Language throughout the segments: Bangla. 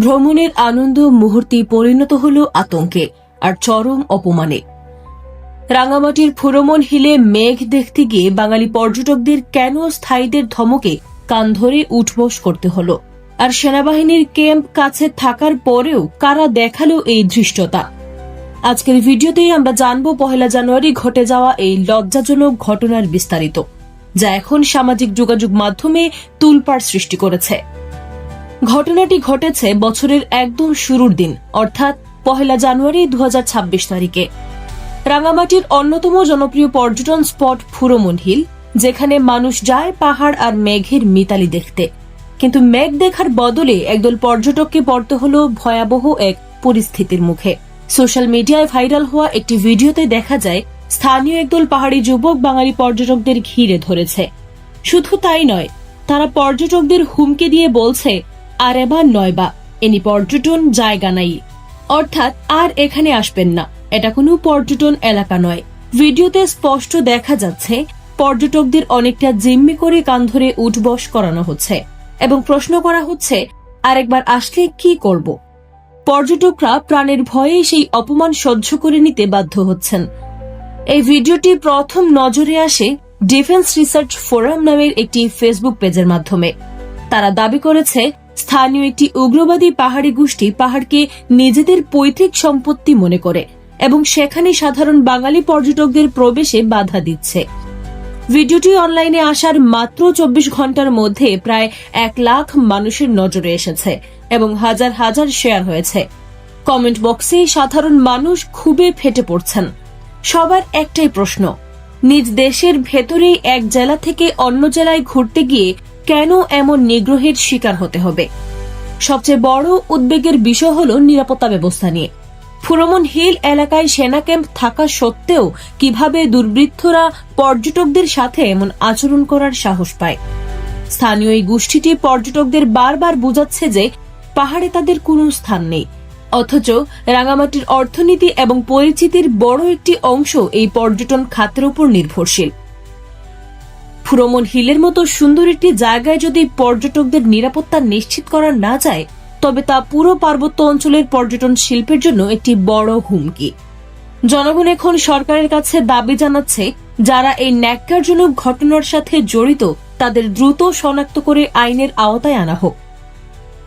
ভ্রমণের আনন্দ মুহূর্তে পরিণত হল আতঙ্কে আর চরম অপমানে। রাঙামাটির ফুরমন হিলে মেঘ দেখতে গিয়ে বাঙালি পর্যটকদের কেন স্থায়ীদের ধমকে কান ধরে উঠবোস করতে হলো? আর সেনাবাহিনীর ক্যাম্প কাছে থাকার পরেও কারা দেখাল এই ধৃষ্টতা? আজকের ভিডিওতেই আমরা জানব, পহেলা জানুয়ারি ঘটে যাওয়া এই লজ্জাজনক ঘটনার বিস্তারিত, যা এখন সামাজিক যোগাযোগ মাধ্যমে তুলপাড় সৃষ্টি করেছে। ঘটনাটি ঘটেছে বছরের একদম শুরুর দিন, অর্থাৎ পহেলা জানুয়ারি দুহাজার ছাব্বিশ তারিখে। রাঙামাটির অন্যতম জনপ্রিয় পর্যটন স্পট ফুরমন হিল, যেখানে মানুষ যায় পাহাড় আর মেঘের মিতালি দেখতে। কিন্তু মেঘ দেখার বদলে একদল পর্যটককে পড়তে হলো ভয়াবহ এক পরিস্থিতির মুখে। সোশ্যাল মিডিয়ায় ভাইরাল হওয়া একটি ভিডিওতে দেখা যায়, স্থানীয় একদল পাহাড়ি যুবক বাঙালি পর্যটকদের ঘিরে ধরেছে। শুধু তাই নয়, তারা পর্যটকদের হুমকি দিয়ে বলছে আর এবার নয় বা এনি পর্যটন জায়গা নাই। অর্থাৎ আর এখানে আসবেন না। এটা কোনো পর্যটন এলাকা নয়। ভিডিওতে স্পষ্ট দেখা যাচ্ছে, পর্যটকদের অনেকটা জিম্মি করে কান ধরে উঠবস করানো হচ্ছে এবং প্রশ্ন করা হচ্ছে, আরেকবার আসলে কি করব? পর্যটকরা প্রাণের ভয়ে সেই অপমান সহ্য করে নিতে বাধ্য হচ্ছেন। এই ভিডিওটি প্রথম নজরে আসে ডিফেন্স রিসার্চ ফোরাম নামের একটি ফেসবুক পেজের মাধ্যমে। তারা দাবি করেছে স্থানীয় একটি উগ্রবাদী পাহাড়ি গোষ্ঠী পাহাড়কে নিজেদের পৈতৃক সম্পত্তি মনে করে এবং সেখানে সাধারণ বাঙালি পর্যটকদের প্রবেশে বাধা দিচ্ছে। ভিডিওটি অনলাইনে আসার মাত্র চব্বিশ ঘণ্টার মধ্যে প্রায় এক লাখ মানুষের নজরে এসেছে এবং হাজার হাজার শেয়ার হয়েছে। কমেন্ট বক্সে সাধারণ মানুষ খুবই ফেটে পড়ছেন। সবার একটাই প্রশ্ন, নিজ দেশের ভেতরেই এক জেলা থেকে অন্য জেলায় ঘুরতে গিয়ে কেন এমন নিগ্রহের শিকার হতে হবে? সবচেয়ে বড় উদ্বেগের বিষয় হল নিরাপত্তা ব্যবস্থা নিয়ে। ফুরমন হিল এলাকায় সেনা ক্যাম্প থাকা সত্ত্বেও কীভাবে দুর্বৃত্তরা পর্যটকদের সাথে এমন আচরণ করার সাহস পায়? স্থানীয় এই গোষ্ঠীটি পর্যটকদের বারবার বোঝাচ্ছে যে পাহাড়ে তাদের কোনো স্থান নেই। অথচ রাঙামাটির অর্থনীতি এবং পরিচিতির বড় একটি অংশ এই পর্যটন খাতের উপর নির্ভরশীল। ফুরমন হিলের মতো সুন্দর একটি জায়গায় যদি পর্যটকদের নিরাপত্তা নিশ্চিত করা না যায়, তবে তা পুরো পার্বত্য অঞ্চলের পর্যটন শিল্পের জন্য একটি বড় হুমকি। জনগণ এখন সরকারের কাছে দাবি জানাচ্ছে, যারা এই ন্যাক্কারজনক ঘটনার সাথে জড়িত, তাদের দ্রুত শনাক্ত করে আইনের আওতায় আনা হোক।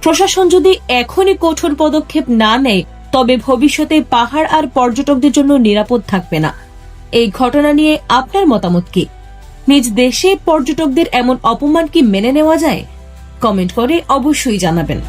প্রশাসন যদি এখনই কঠোর পদক্ষেপ না নেয়, তবে ভবিষ্যতে পাহাড় আর পর্যটকদের জন্য নিরাপদ থাকবে না। এই ঘটনা নিয়ে আপনার মতামত কি? নিজ দেশে পর্যটকদের এমন অপমান কি মেনে নেওয়া যায়? কমেন্ট করে অবশ্যই জানাবেন।